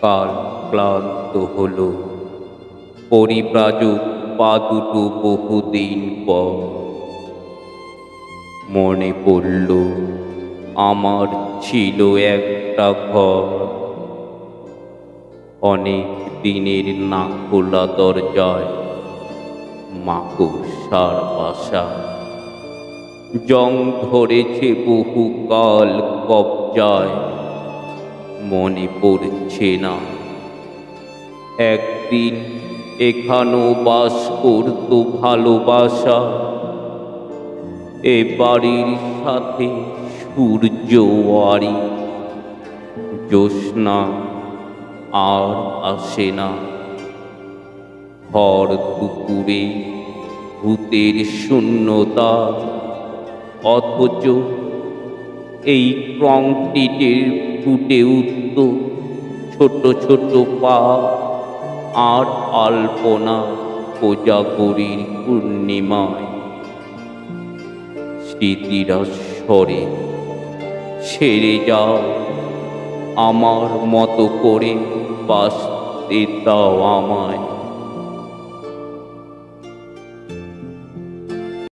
কাল ক্লান্ত হলো? পরিব্রাজক পা দুটো বহুদিন পর মনে পড়ল, আমার ছিল একটা ঘর। অনেক দিনের না খোলা দরজায় মাকড়সার বাসা। জং ধরেছে বহু কাল কবজায়। মনে পড়ছে না। একদিন এখানেও বাস করতো ভালোবাসা। এ বাড়ির সাথে সূর্য সূর্যওয়ারি জ্যোৎস্না আর আসে না। ভর দুপুরে ভূতের শূন্যতা। অথচ এই কংক্রিটের ফুটে উঠত। ছোট ছোট পা আর আলপনা কোজাগরীর পূর্ণিমায়। স্মৃতিরা সরে ছেড়ে যাও, আমার মতো করে বাঁচতে দাও আমায়।